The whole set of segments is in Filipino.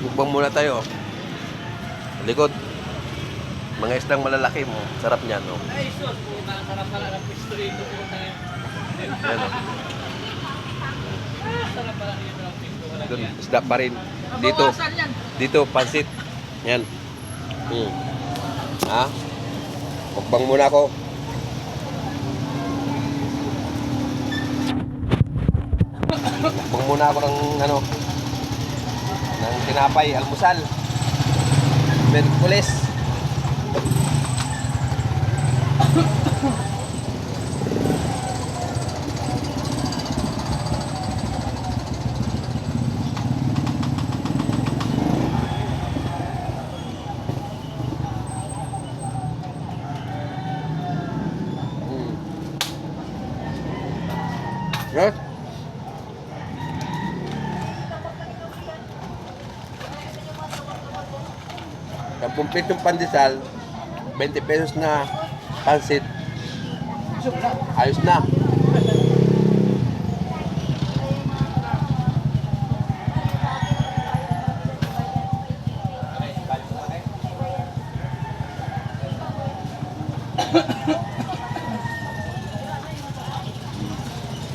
Mukbang muna tayo. Likod. Mga isdang malalaki mo. Sarap niyan, no? Ay, sus, ang sarap pala ng pisto dito, puta ngayon. Yan, no? Ah, sarap pala dito ng pisto. Doon, isda pa rin. Dito, dito, pansit. Yan. Hmm. Ha? Mukbang muna ako. Mukbang muna ako ng ano, ng tinapay, almusal. Merkules. Yes. Ang kumpletong pandesal, 20 pesos na pansit. Ayos na.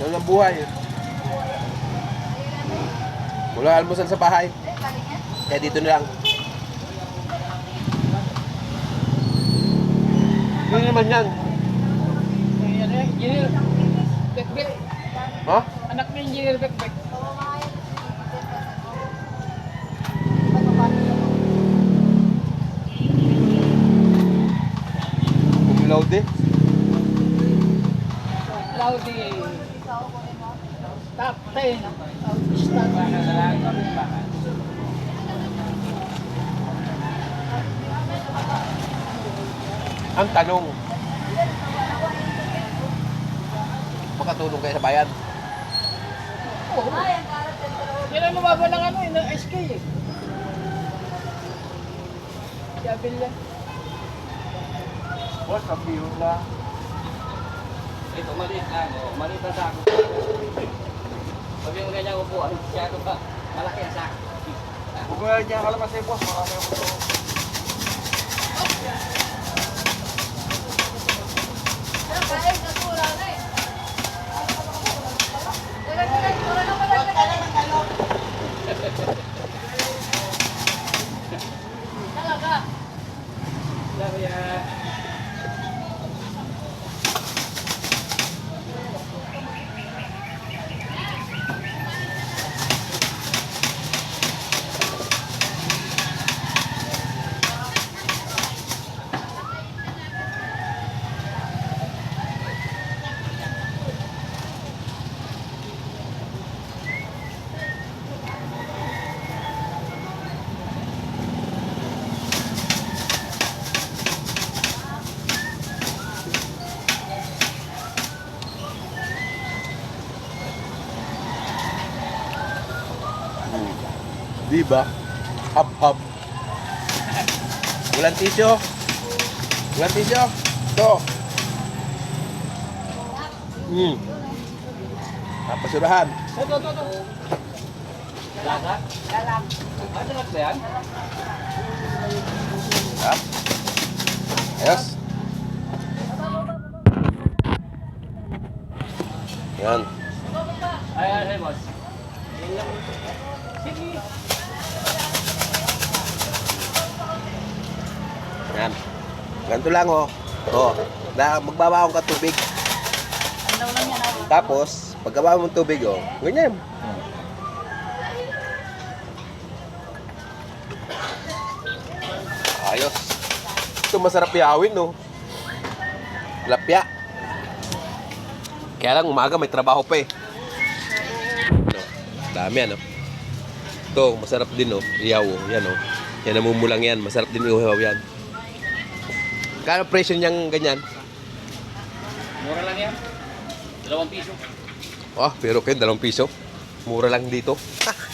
Yan ang buhay. Wala almusal sa bahay. Kaya dito na lang. Ano naman yan? Engineer Bekbek. Ha? Anak ni Engineer Bekbek. Umilaw di. Laudi. Top 10. Ang tanong. Makatulong kayo sa bayan. Oo. Ang mababa ng ano, yung SK eh. Sabi nila. Boss, sa biro na. Ito, maliit lang. Oh. Maliit na sako. Sabi mo ganyan upuan. Masyado pa. Malaki ang sako. Huwag mo yan kalamas eh, boss. Marami ako ito. Di ba? Hap hap. Walang tisyo. Walang tisyo. Ito. Hmm. Napasurahan. Ito, ito, ito. Laga? Lalag. Ano ba yan? Ha? Ayos. Yan. Ay, ay, ay, boss. Sige. Yan. Ganito lang oh. Oh, na magbabaon ka tubig. Ah? Tapos, pagkabawa mo ng tubig oh, ganyan. Ayos. Ito masarap yawin no. Lapya. Kaya lang umaga may trabaho pa eh. No, dami ano. Ito, masarap din oh. Iyaw oh. Yan oh. Yan namumulang yan. Masarap din ihaw yan. Kano presyo niyang ganyan? Mura lang yan. Dalawang piso. Ah, pero kayo, dalawang piso. Mura lang dito.